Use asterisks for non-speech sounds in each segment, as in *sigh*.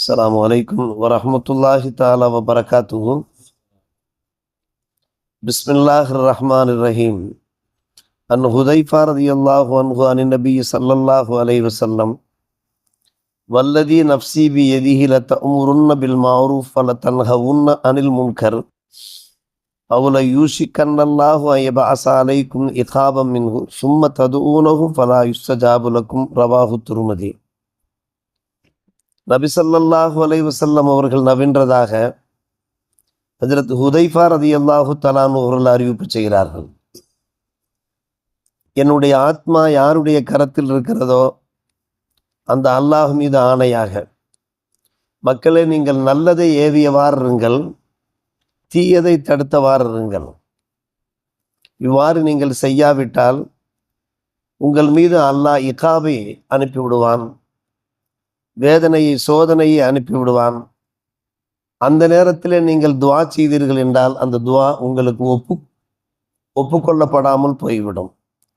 السلام عليكم ورحمة الله تعالى وبركاته. بسم الله الرحمن الرحيم. أن حذيفة رضي الله عنه عن النبي صلى الله عليه وسلم. والذي نفسي بيده لتأمرن بالمعروف ولتنهون عن المنكر. أو ليوشكن الله أن يبعث عليكم إقابا منه ثم تدعونه فلا يستجاب لكم رواه الترمذي. நபிசல்லாஹு ஸல்லல்லாஹு அலைஹி அவர்கள் நவின்றதாக ஹஜரத் ஹுதைஃபா ரதியல்லாஹு தலான் அவர்கள் அறிவிப்பு செய்கிறார்கள். என்னுடைய ஆத்மா யாருடைய கரத்தில் இருக்கிறதோ அந்த அல்லாஹ் மீது ஆணையாக மக்களே நீங்கள் நல்லதை ஏவியவாறு இருங்கள் தீயதை தடுத்தவாறு இருங்கள். இவ்வாறு நீங்கள் செய்யாவிட்டால் உங்கள் மீது அல்லாஹ் இகாபை அனுப்பிவிடுவான். வேதனையை சோதனையை அனுப்பிவிடுவான். அந்த நேரத்தில் நீங்கள் துவா செய்தீர்கள் என்றால் அந்த துவா உங்களுக்கு ஒப்பு ஒப்புக்கொள்ளப்படாமல் போய்விடும்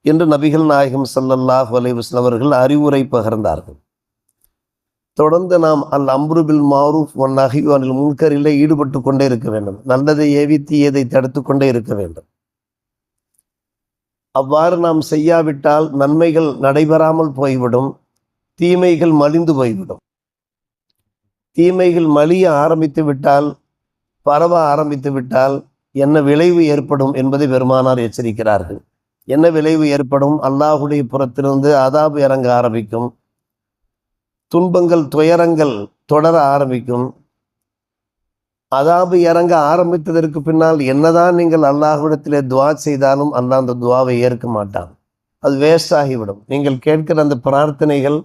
என்று நபிகள் நாயகம் சல்லல்லாஹ் அலைஹி அவர்கள் அறிவுரை பகிர்ந்தார்கள். தொடர்ந்து நாம் அல் அம்ருபில் மாரூஃப் ஒன் அகிவானில் முன்கரில் ஈடுபட்டு கொண்டே இருக்க வேண்டும். நல்லதை ஏவி தீயதை தடுத்து கொண்டே இருக்க வேண்டும். அவ்வாறு நாம் செய்யாவிட்டால் நன்மைகள் நடைபெறாமல் போய்விடும். தீமைகள் மலிந்து போய்விடும். தீமைகள் மலிய ஆரம்பித்து விட்டால் பரவ ஆரம்பித்து விட்டால் என்ன விளைவு ஏற்படும் என்பதை பெருமானார் எச்சரிக்கிறார்கள். என்ன விளைவு ஏற்படும்? அல்லாஹுடைய புறத்திலிருந்து அதாபு இறங்க ஆரம்பிக்கும். துன்பங்கள் துயரங்கள் தொடர ஆரம்பிக்கும். அதாபு இறங்க ஆரம்பித்ததற்கு பின்னால் என்னதான் நீங்கள் அல்லாஹ்விடத்திலே துவா செய்தாலும் அல்லாஹ் அந்த துவாவை ஏற்க மாட்டான். அது வேஸ்ட் ஆகிவிடும். நீங்கள் கேட்கிற அந்த பிரார்த்தனைகள்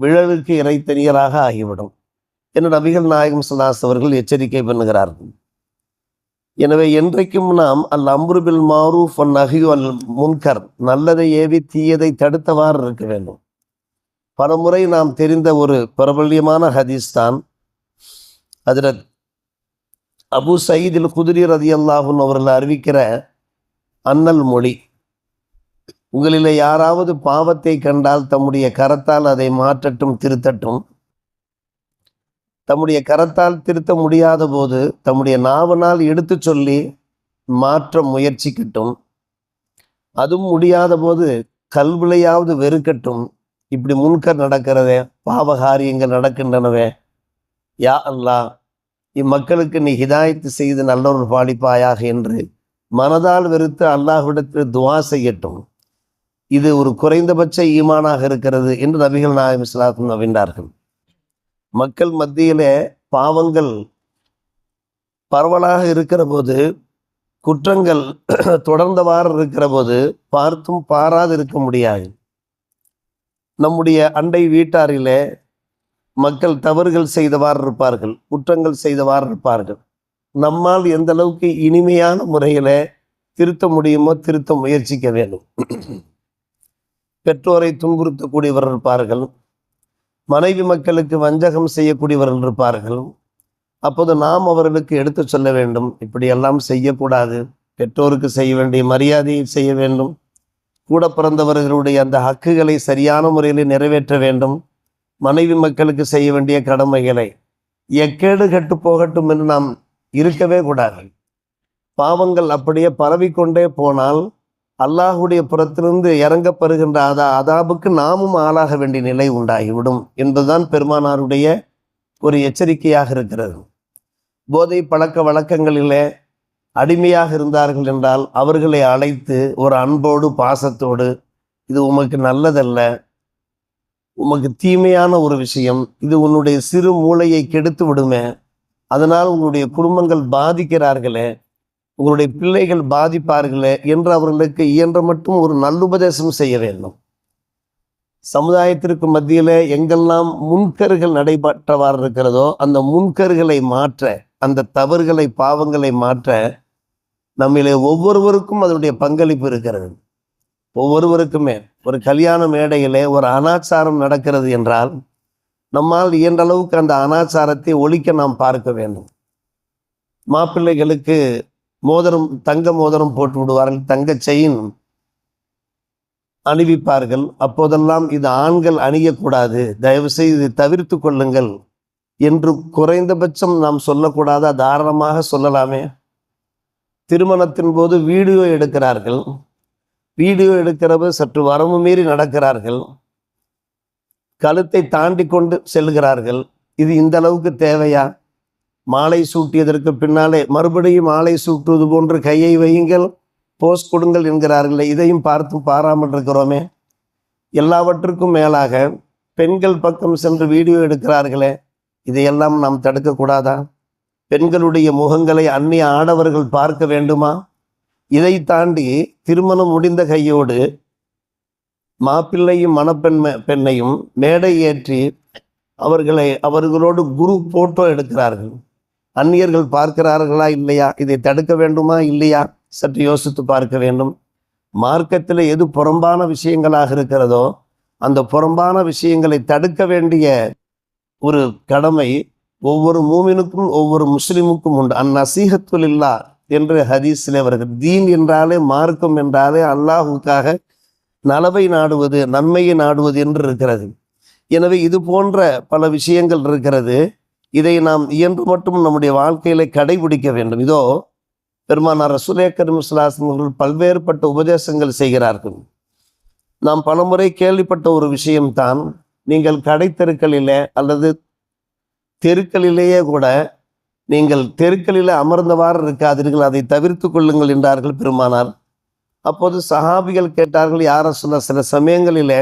விழலுக்கு இறைத்தனியராக ஆகிவிடும். என நபிகள் நாயகம் சுல்லாஸ் அவர்கள் எச்சரிக்கை பண்ணுகிறார்கள். எனவே என்றைக்கும் நாம் அல் அம்ருபில் மாரூஃப் அன் நஹியு அல் முன்கர் நல்லதை ஏவி தீயதை தடுத்தவாறு இருக்க வேண்டும். பலமுறை நாம் தெரிந்த ஒரு பிரபல்யமான ஹதீஸ் தான் அதில் அபு சயீதில் குதிரி ரதி அல்லாஹூன் அவர்கள் அறிவிக்கிற அன்னல் மொழி. உங்களில் யாராவது பாவத்தை கண்டால் தம்முடைய கரத்தால் அதை மாற்றட்டும் திருத்தட்டும். தம்முடைய கரத்தால் திருத்த முடியாத போது தம்முடைய நாவனால் எடுத்து சொல்லி மாற்ற முயற்சிக்கட்டும். அதுவும் முடியாத போது கல்விலையாவது வெறுக்கட்டும். இப்படி முன்கர் நடக்கிறதே பாவகாரியங்கள் நடக்கின்றனவே. யா அல்லாஹ் இம்மக்களுக்கு நீ ஹிதாயத்து செய்து நல்லொரு பாலிப்பாயாக என்று மனதால் வெறுத்து அல்லாஹ்விடத்தில் துவா செய்யட்டும். இது ஒரு குறைந்தபட்ச ஈமானாக இருக்கிறது என்று நபிகள் நாயம் இஸ்லாத்தும் நவின்றார்கள் மக்கள் மத்தியிலே பாவங்கள் பரவலாக இருக்கிற போது குற்றங்கள் *clears throat* தொடர்ந்தவாறு இருக்கிற போது பார்த்தும் பாராது இருக்க முடியாது. நம்முடைய அண்டை வீட்டாரிலே மக்கள் தவறுகள் செய்தவாறு இருப்பார்கள் குற்றங்கள் செய்தவாறு இருப்பார்கள். நம்மால் எந்த அளவுக்கு இனிமையான முறையில் திருத்த முடியுமோ திருத்த முயற்சிக்க வேண்டும். *clears throat* பெற்றோரை துன்புறுத்தக்கூடியவர்கள் இருப்பார்கள். மனைவி மக்களுக்கு வஞ்சகம் செய்யக்கூடியவர்கள் இருப்பார்கள். அப்போது நாம் அவர்களுக்கு எடுத்து சொல்ல வேண்டும். இப்படியெல்லாம் செய்யக்கூடாது. பெற்றோருக்கு செய்ய வேண்டிய மரியாதையை செய்ய வேண்டும். கூட பிறந்தவர்களுடைய அந்த ஹக்குகளை சரியான முறையில் நிறைவேற்ற வேண்டும். மனைவி மக்களுக்கு செய்ய வேண்டிய கடமைகளை எக்கேடு கட்டு போகட்டும் என்று நாம் இருக்கவே கூடாது. பாவங்கள் அப்படியே பரவிக்கொண்டே போனால் அல்லாஹுடைய புறத்திலிருந்து இறங்கப்பெறுகின்ற அதா அதாபுக்கு நாமும் ஆளாக வேண்டிய நிலை உண்டாகிவிடும் என்பதுதான் பெருமானாருடைய ஒரு எச்சரிக்கையாக இருக்கிறது. போதை பழக்க வழக்கங்களிலே அடிமையாக இருந்தார்கள் என்றால் அவர்களை அழைத்து ஒரு அன்போடு பாசத்தோடு இது உமக்கு நல்லதல்ல உமக்கு தீமையான ஒரு விஷயம் இது உன்னுடைய சிறு மூளையை கெடுத்து விடுமே அதனால் உங்களுடைய குடும்பங்கள் பாதிக்கிறார்களே உங்களுடைய பிள்ளைகள் பாதிப்பார்களே என்று அவர்களுக்கு இயன்ற மட்டும் ஒரு நல்லுபதேசம் செய்ய வேண்டும். சமுதாயத்திற்கு மத்தியில் எங்கெல்லாம் முன்கருகள் நடைபெற்றவாறு இருக்கிறதோ அந்த முன்கருகளை மாற்ற அந்த தவறுகளை பாவங்களை மாற்ற நம்மிலே ஒவ்வொருவருக்கும் அதனுடைய பங்களிப்பு இருக்கிறது. ஒவ்வொருவருக்குமே ஒரு கல்யாண மேடையிலே ஒரு அனாச்சாரம் நடக்கிறது என்றால் நம்மால் இயன்ற அளவுக்கு அந்த அனாச்சாரத்தை ஒழிக்க நாம் பார்க்க வேண்டும். மாப்பிள்ளைகளுக்கு மோதிரம் தங்க மோதிரம் போட்டு விடுவார்கள். தங்க செயின் அணிவிப்பார்கள். அப்போதெல்லாம் இது ஆண்கள் அணியக்கூடாது. தயவு செய்து தவிர்த்து கொள்ளுங்கள் என்று குறைந்தபட்சம் நாம் சொல்லக்கூடாதா? தாராளமாக சொல்லலாமே. திருமணத்தின் போது வீடியோ எடுக்கிறார்கள். வீடியோ எடுக்கிறவ சற்று வரம்பு மீறி நடக்கிறார்கள். கழுத்தை தாண்டி கொண்டு செல்கிறார்கள். இது இந்த அளவுக்கு தேவையா? மாலை சூட்டியதற்கு பின்னாலே மறுபடியும் மாலை சூட்டுவது போன்று கையை வையுங்கள் போஸ் கொடுங்கள் என்கிறார்களே இதையும் பார்த்து பாராமல் இருக்கிறோமே எல்லாவற்றுக்கும் மேலாக பெண்கள் பக்கம் சென்று வீடியோ எடுக்கிறார்களே இதையெல்லாம் நாம் தடுக்கக்கூடாதா? பெண்களுடைய முகங்களை அந்நிய ஆடவர்கள் பார்க்க வேண்டுமா? இதை தாண்டி திருமணம் முடிந்த கையோடு மாப்பிள்ளையும் மணப்பெண் பெண்ணையும் மேடை ஏற்றி அவர்களை அவர்களோடு குரு போட்டோ எடுக்கிறார்கள். அந்நியர்கள் பார்க்கிறார்களா இல்லையா? இதை தடுக்க வேண்டுமா இல்லையா? சற்று யோசித்து பார்க்க வேண்டும். மார்க்கத்தில் எது புறம்பான விஷயங்களாக இருக்கிறதோ அந்த புறம்பான விஷயங்களை தடுக்க வேண்டிய ஒரு கடமை ஒவ்வொரு மூமினுக்கும் ஒவ்வொரு முஸ்லிமுக்கும் உண்டு. அந்நசீகத்துல் இல்லா என்று ஹதீஸிலே வருகிறது. தீன் என்றாலே மார்க்கம் என்றாலே அல்லாஹுக்காக நலவை நாடுவது நன்மையை நாடுவது என்று இருக்கிறது. எனவே இது போன்ற பல விஷயங்கள் இருக்கிறது. இதை நாம் இயன்று மட்டும் நம்முடைய வாழ்க்கையில கடைபிடிக்க வேண்டும். இதோ பெருமானார் ரசூலே கரிமுஸ்லாசன் அவர்கள் பல்வேறுபட்ட உபதேசங்கள் செய்கிறார்கள். நாம் பலமுறை கேள்விப்பட்ட ஒரு விஷயம்தான் நீங்கள் கடை தெருக்களிலே அல்லது தெருக்களிலேயே கூட நீங்கள் தெருக்களில் அமர்ந்தவாறு இருக்காதீர்கள் அதை தவிர்த்து கொள்ளுங்கள் என்றார்கள் பெருமானார். அப்போது சஹாபிகள் கேட்டார்கள் யார சொல்ல சில சமயங்களிலே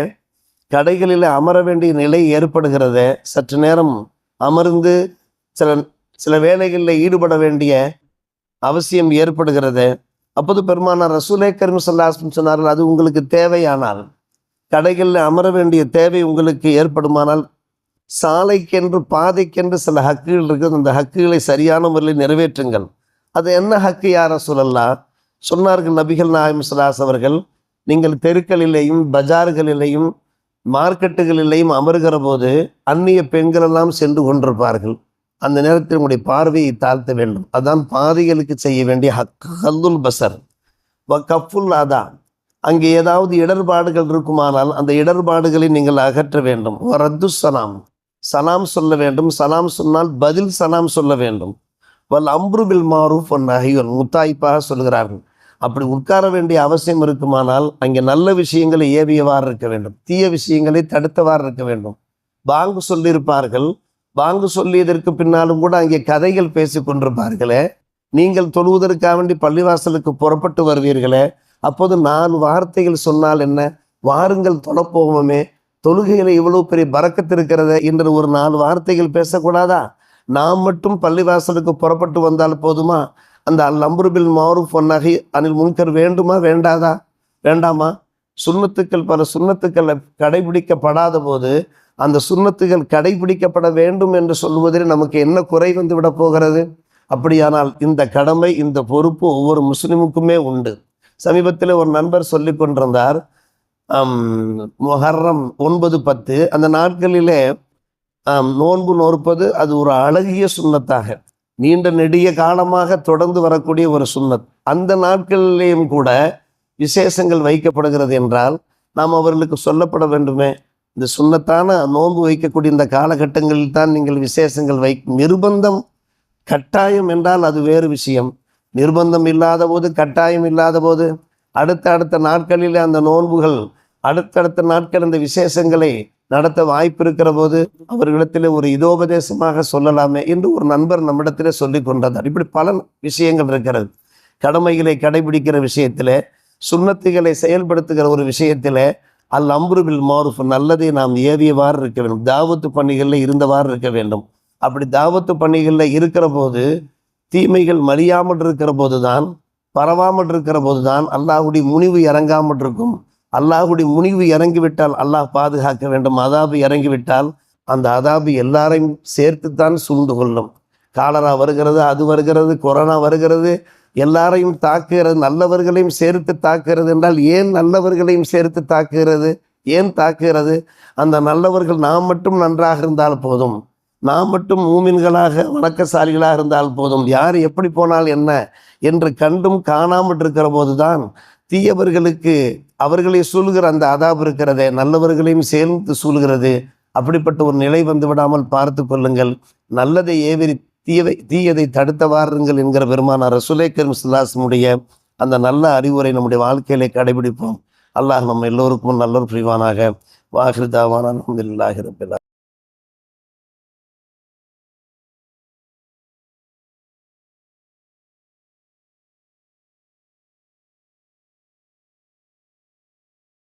கடைகளில் அமர வேண்டிய நிலை ஏற்படுகிறது. சற்று நேரம் அமர்ந்து சில சில வேலைகளில் ஈடுபட வேண்டிய அவசியம் ஏற்படுகிறது. அப்போது பெருமானார் ரசூலே கரீம் சொன்னார்கள் அது உங்களுக்கு தேவையானால் கடைகளில் அமர வேண்டிய தேவை உங்களுக்கு ஏற்படுமானால் சாலைக்கென்று பாதைக்கென்று சில ஹக்குகள் இருக்குது. அந்த ஹக்குகளை சரியான முறையில் நிறைவேற்றுங்கள். அது என்ன ஹக்கு யார சொல்லலாம் சொன்னார்கள் நபிகள் நாயம் சலாஸ் அவர்கள் நீங்கள் தெருக்களிலேயும் பஜார்களிலேயும் மார்க்கெட்டுகளிலேயும் அமர்கிற போது அந்நிய பெண்களெல்லாம் சென்று கொண்டிருப்பார்கள். அந்த நேரத்தில் உங்களுடைய பார்வையை தாழ்த்த வேண்டும். அதான் பாதைகளுக்கு செய்ய வேண்டிய ஹக் ஹல்லுல் பசர் வ கஃபுல் அதா. அங்கே ஏதாவது இடர்பாடுகள் இருக்குமானால் அந்த இடர்பாடுகளை நீங்கள் அகற்ற வேண்டும். ரத்து சலாம். சலாம் சொல்ல வேண்டும். சலாம் சொன்னால் பதில் சலாம் சொல்ல வேண்டும். வல் அம்ருபில் மாரூஃப் ஒன் நகைவன் முத்தாய்ப்பாக சொல்கிறார்கள். அப்படி உட்கார வேண்டிய அவசியம் இருக்குமானால் அங்கே நல்ல விஷயங்களை ஏவியவாறு இருக்க வேண்டும். தீய விஷயங்களை தடுத்தவாறு இருக்க வேண்டும். பாங்கு சொல்லியிருப்பார்கள். பாங்கு சொல்லியதற்கு பின்னாலும் கூட அங்கே கதைகள் பேசி கொண்டிருப்பார்களே. நீங்கள் தொழுவதற்காக வேண்டி பள்ளிவாசலுக்கு புறப்பட்டு வருவீர்களே. அப்போது நான் வார்த்தைகள் சொன்னால் என்ன? வாருங்கள் தொலைப்போவோமே தொழுகையில் இவ்வளவு பெரிய பறக்கத்து இருக்கிறத என்று ஒரு நாலு வார்த்தைகள் பேசக்கூடாதா? நாம் மட்டும் பள்ளிவாசலுக்கு புறப்பட்டு வந்தால் போதுமா? அந்த அல் அம்ருபில் மாரூஃப் நகை அனில் முன்கர் வேண்டுமா வேண்டாதா? வேண்டாமா? சுண்ணத்துக்கள் பல சுண்ணத்துக்களை கடைபிடிக்கப்படாத போது அந்த சுண்ணத்துகள் கடைபிடிக்கப்பட வேண்டும் என்று சொல்வதில் நமக்கு என்ன குறை வந்து விட போகிறது? அப்படியானால் இந்த கடமை இந்த பொறுப்பு ஒவ்வொரு முஸ்லிமுக்குமே உண்டு. சமீபத்தில் ஒரு நண்பர் சொல்லி கொண்டிருந்தார். மொஹர்ரம் ஒன்பது பத்து. அந்த நாட்களிலே நோன்பு நோற்பது அது ஒரு அழகிய சுண்ணத்தாக நீண்ட நெடிய காலமாக தொடர்ந்து வரக்கூடிய ஒரு சுண்ணத். அந்த நாட்களிலேயும் கூட விசேஷங்கள் வைக்கப்படுகிறது என்றால் நாம் அவர்களுக்கு சொல்லப்பட வேண்டுமே இந்த சுண்ணத்தான நோன்பு வைக்கக்கூடிய இந்த காலகட்டங்களில் தான் நீங்கள் விசேஷங்கள் வை நிர்பந்தம் கட்டாயம் என்றால் அது வேறு விஷயம். நிர்பந்தம் இல்லாத போது கட்டாயம் இல்லாத போது அடுத்த அடுத்த நாட்களில் அந்த நோன்புகள் அடுத்தடுத்த நாட்கள் அந்த விசேஷங்களை நடத்த வாய்ப்பு இருக்கிற போது அவர்களிடத்தில் ஒரு இதோபதேசமாக சொல்லலாமே என்று ஒரு நண்பர் நம்மிடத்தில் சொல்லி கொண்டதார். இப்படி பல விஷயங்கள் இருக்கிறது. கடமைகளை கடைபிடிக்கிற விஷயத்தில் சுண்ணத்துகளை செயல்படுத்துகிற ஒரு விஷயத்தில் அல் அம்ருபில் மாருஃப் நல்லதை நாம் ஏவியவாறு இருக்க வேண்டும். தாவத்து பணிகளில் இருந்தவாறு இருக்க வேண்டும். அப்படி தாவத்து பணிகளில் இருக்கிற போது தீமைகள் மலியாமல் இருக்கிற போது தான் பரவாமல் இருக்கிற போது தான் அல்லாஹுடைய முனிவு இறங்காமல் இருக்கும் அல்லாஹுடைய முனிவு இறங்கிவிட்டால் அல்லாஹ் பாதுகாக்க வேண்டும். அதாபு இறங்கிவிட்டால் அந்த அதாபு எல்லாரையும் சேர்த்துத்தான் சூழ்ந்து கொள்ளும். காலரா வருகிறது அது வருகிறது கொரோனா வருகிறது. எல்லாரையும் தாக்குகிறது நல்லவர்களையும் சேர்த்து தாக்குகிறது என்றால் ஏன் நல்லவர்களையும் சேர்த்து தாக்குகிறது? ஏன் தாக்குகிறது? அந்த நல்லவர்கள் நாம் மட்டும் நன்றாக இருந்தால் போதும். நாம் மட்டும் மூமின்களாக வணக்கசாலிகளாக இருந்தால் போதும். யார் எப்படி போனால் என்ன? என்று கண்டும் காணாமல் இருக்கிற போதுதான் தீயவர்களுக்கு அவர்களை சூழ்கிற அந்த அதாப் இருக்கிறதே நல்லவர்களையும் சேர்ந்து சூழ்கிறது. அப்படிப்பட்ட ஒரு நிலை வந்து விடாமல் பார்த்து கொள்ளுங்கள். நல்லதை ஏவிரி தீயதை தீயதை தடுத்த வாருங்கள் என்கிற பெருமானார் ரசுலை சுல்லாசனுடைய அந்த நல்ல அறிவுரை நம்முடைய வாழ்க்கையிலே கடைபிடிப்போம். அல்லாஹ் நம்ம எல்லோருக்கும் நல்லொரு புரிவானாக. வாஹிருதாவான அலமதுல்லாஹி